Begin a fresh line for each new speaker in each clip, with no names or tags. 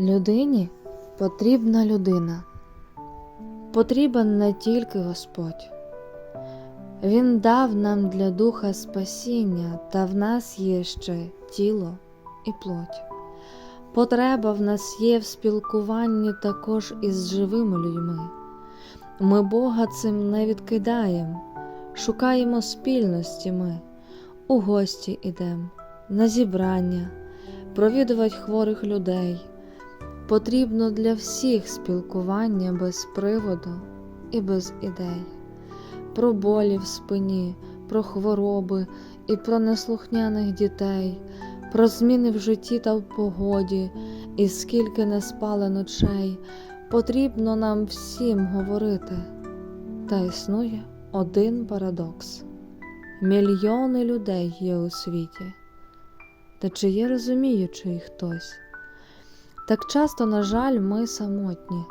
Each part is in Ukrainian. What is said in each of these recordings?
Людині потрібна людина. Потрібен не тільки Господь. Він дав нам для духа спасіння, та в нас є ще тіло і плоть. Потреба в нас є в спілкуванні також із живими людьми. Ми Бога цим не відкидаємо, шукаємо спільності ми, у гості ідемо, на зібрання, провідувати хворих людей. Потрібно для всіх спілкування без приводу і без ідей, про болі в спині, про хвороби і про неслухняних дітей, про зміни в житті та в погоді, і скільки не спали ночей, потрібно нам всім говорити. Та існує один парадокс: мільйони людей є у світі, та чи є розуміючий хтось? Так часто, на жаль, ми самотні.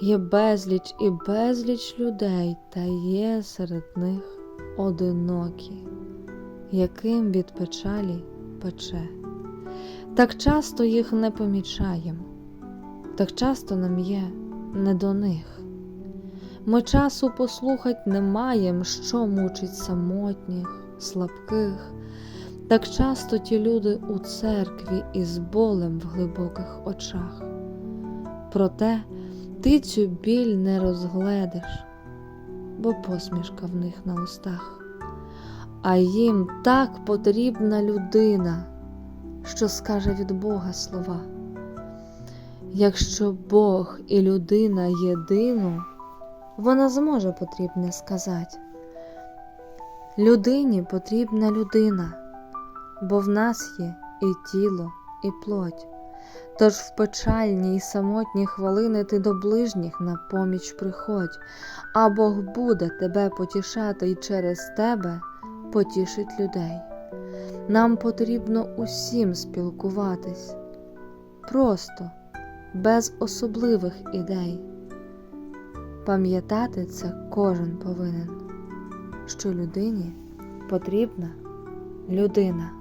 Є безліч і безліч людей, та є серед них одинокі, яким від печалі пече. Так часто їх не помічаємо, так часто нам є не до них. Ми часу послухать не маєм, що мучить самотніх, слабких. Так часто ті люди у церкві із болем в глибоких очах. Проте ти цю біль не розгледиш, бо посмішка в них на устах. А їм так потрібна людина, що скаже від Бога слова. Якщо Бог і людина єдину, вона зможе потрібне сказати. Людині потрібна людина бо в нас є і тіло, і плоть. Тож в печальні й самотні хвилини ти до ближніх на поміч приходь, а Бог буде тебе потішати і через тебе потішить людей. Нам потрібно усім спілкуватись, просто, без особливих ідей. Пам'ятати це кожен повинен, що людині потрібна людина.